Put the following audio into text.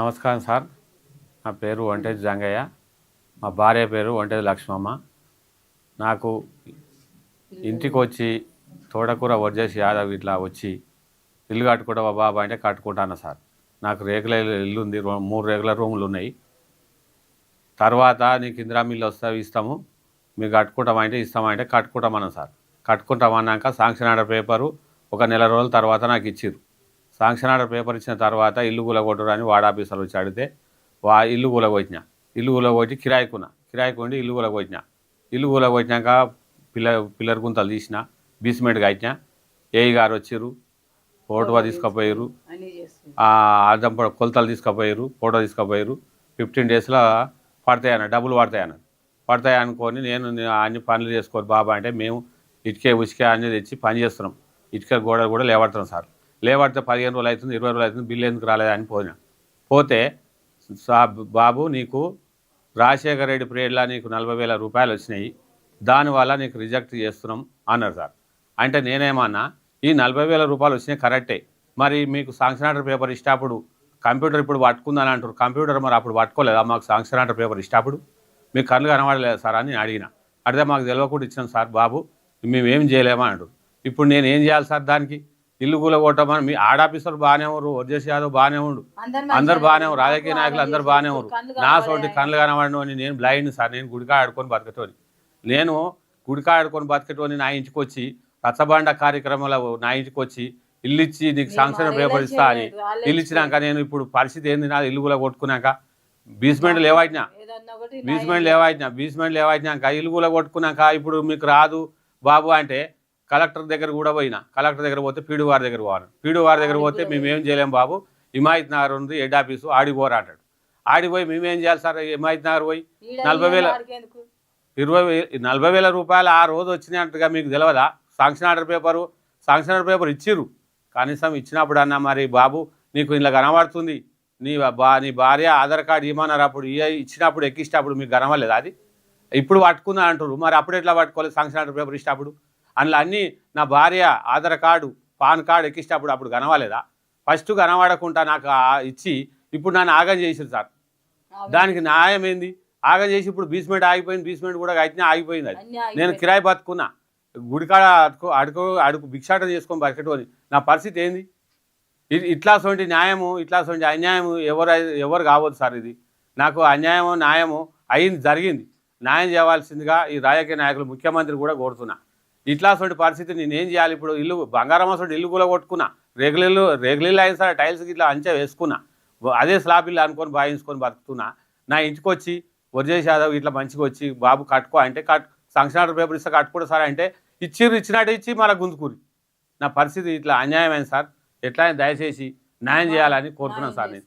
నమస్కారం సార్. నా పేరు వంటేజ్ జంగయ్య. మా భార్య పేరు వంటేజ్ లక్ష్మమ్మ. నాకు ఇంటికి వచ్చి తోటకూర వడ్జేసి యాదవ్ ఇట్లా వచ్చి ఇల్లు కట్టుకుంటా బాబా అంటే కట్టుకుంటాను సార్. నాకు రేకుల ఇల్లు ఉంది మూడు రేకుల రూములు ఉన్నాయి. తర్వాత నీకు ఇందిరా మిల్లు వస్తావు ఇస్తాము. మీరు కట్టుకుంటామంటే ఇస్తామంటే కట్టుకుంటామన్నా సార్. కట్టుకుంటామన్నాక శాంక్షన్ ఆర్డర్ పేపరు ఒక నెల రోజుల తర్వాత నాకు ఇచ్చిర్రు. శాంక్షన్ ఆర్డర్ పేపర్ ఇచ్చిన తర్వాత ఇల్లు కూలగొట్టరు అని వార్డ్ ఆఫీసర్లు వచ్చి అడిగితే వా ఇల్లు కూలగొట్టిన? ఇల్లు కూలగొట్టి కిరాయికున్న కిరాయికుండి ఇల్లు కూలగొట్టిన? ఇల్లు కూలగొట్టినాక పిల్ల పిల్లర్ గుంతలు తీసిన బీస్మెంట్ కట్టిన ఏఈ గారు వచ్చిర్రు ఫోటో తీసుకుపోయారు అర్థం కొలతలు తీసుకుపోయారు ఫోటో తీసుకుపోయారు ఫిఫ్టీన్ డేస్లో పడతాయన్న డబ్బులు పడతాయన్న పడతాయి అనుకొని నేను అన్ని పనులు చేసుకోరు బాబా అంటే మేము ఇటుకే ఉచికే అన్ని తెచ్చి పని చేస్తున్నాం. ఇటుక గోడ కూడా లేవడుతున్నాం సార్. లేవడితే పదిహేను రోజులు అవుతుంది ఇరవై రోజులు అవుతుంది బిల్లు ఎందుకు రాలేదని పోయినా. పోతే బాబు నీకు రాజశేఖర రెడ్డి పీరియడ్లో నీకు నలభై వేల రూపాయలు వచ్చినాయి దానివల్ల నీకు రిజెక్ట్ చేస్తున్నాం అన్నారు సార్. అంటే నేనేమన్నా ఈ నలభై వేల రూపాయలు వచ్చినాయి కరెక్టే మరి మీకు శాంక్షన్ ఆర్డర్ పేపర్ ఇష్టప్పుడు కంప్యూటర్ ఇప్పుడు పట్టుకుందని అంటారు కంప్యూటర్ మరి అప్పుడు పట్టుకోలేదా? మాకు శాంక్షన్ ఆర్డర్ పేపర్ ఇష్టప్పుడు? మీకు కళ్ళు కనబడలేదు సార్ అని అడిగిన. అడిగితే మాకు తెలియకుండా ఇచ్చాం సార్ బాబు మేము ఏం చేయలేమా అంటారు ఇప్పుడు నేను ఏం చేయాలి సార్ దానికి? ఇల్లు కూల కొట్టమని మీ ఆడాఫీసర్ బాగానే ఉన్నారు వడ్జేసి యాదవ్ బాగానే ఉండు. అందరు బాగానే ఉన్నారు రాజకీయ నాయకులు అందరు బాగానే ఉన్నారు నా సోటి కళ్ళు కనబడినోని నేను బ్లైండ్ సార్ నేను గుడికా ఆడుకొని బతకటోని. నేను గుడికా ఆడుకొని బతకటోని నా ఇంటికి వచ్చి రచ్చబండ కార్యక్రమంలో నా ఇంటికి వచ్చి ఇల్లు ఇచ్చి నీకు శాంక్షన్ పేపర్ ఇస్తా అని ఇల్లు ఇచ్చినాక నేను ఇప్పుడు పరిస్థితి ఏంది నా ఇల్లు కూడా కొట్టుకున్నాక బీస్మెంట్ ఒకటి బీస్మెంట్ లేవాటినా బీస్మెంట్ లేవాటినాక ఇల్లు కూడా కొట్టుకున్నాక ఇప్పుడు మీకు రాదు బాబు అంటే కలెక్టర్ దగ్గర కూడా పోయినా. కలెక్టర్ దగ్గర పోతే పీడు వారి దగ్గర పోవాలి పీడు వారి దగ్గర పోతే మేము ఏం చేయలేం బాబు. హిమాయత్ నగర్ ఉంది హెడ్ ఆఫీసు ఆడిపోరా అంటాడు. ఆడిపోయి మేమేం చేయాలి సార్? హిమాయత్ నగర్ పోయి నలభై వేల-? ఇరవై నలభై వేల రూపాయలు ఆ రోజు వచ్చినట్టుగా మీకు తెలియదా sanction order paper sanction order paper ఇచ్చిర్రు. కనీసం ఇచ్చినప్పుడు అన్న మరి బాబు నీకు ఇలా కనబడుతుంది. నీ బా నీ భార్య ఆధార్ కార్డు ఇవ్వమన్నారు అప్పుడు ఇచ్చినప్పుడు ఎక్కిచ్చినప్పుడు మీకు కనవలేదు అది? ఇప్పుడు పట్టుకుందా అంటారు మరి అప్పుడు ఎట్లా పట్టుకోలేదు శాంక్షన్ ఆర్డర్ పేపర్ ఇచ్చినప్పుడు అందులో అన్నీ నా భార్య ఆధార్ కార్డు పాన్ కార్డు ఎక్కిచ్చినప్పుడు అప్పుడు కనవలేదా? ఫస్ట్ కనబడకుండా నాకు ఇచ్చి ఇప్పుడు నన్ను ఆగం చేసిరు సార్. దానికి న్యాయం ఏంది? ఆగం చేసి ఇప్పుడు బీస్మెంట్ ఆగిపోయింది బీస్మెంట్ కూడా కట్టినా ఆగిపోయింది అది. నేను కిరాయి బతుకున్నా. గుడికాడ అడుకో అడుకో అడుగు భిక్షాటం చేసుకొని బతకటోని. నా పరిస్థితి ఏంది? ఇట్లా సొంటి న్యాయము ఇట్లా సొంటి అన్యాయము ఎవరు ఎవరు కావద్దు సార్ ఇది. నాకు అన్యాయము న్యాయము అయింది జరిగింది. న్యాయం చేయవలసిందిగా ఈ రాజకీయ నాయకులు ముఖ్యమంత్రి కూడా కోరుతున్నా. ఇట్లా సొంటి పరిస్థితి నేను ఏం చేయాలి? ఇప్పుడు ఇల్లు బంగారం అసలు ఇల్లు కూడా కొట్టుకున్నా రెగ్యులర్లు రెగ్యులర్ అయిన సరే టైల్స్ ఇట్లా అంచె వేసుకున్నా అదే స్లాబ్ ఇల్లు అనుకొని భావించుకొని బతుకుతున్నా నా ఇంటికి వచ్చి వరజేష్ యాదవ్ ఇట్లా మంచిగా వచ్చి బాబు కట్టుకో అంటే కట్ సంక్షన్ ఆర్డర్ పేపర్ ఇస్తే కట్టుకోడు సార్ అంటే ఇచ్చిర్రు ఇచ్చినట్టు ఇచ్చి మళ్ళీ గుంజుకూరి. నా పరిస్థితి ఇట్లా అన్యాయమైంది సార్. ఎట్లా దయచేసి న్యాయం చేయాలని కోరుతున్నాను సార్ నేను.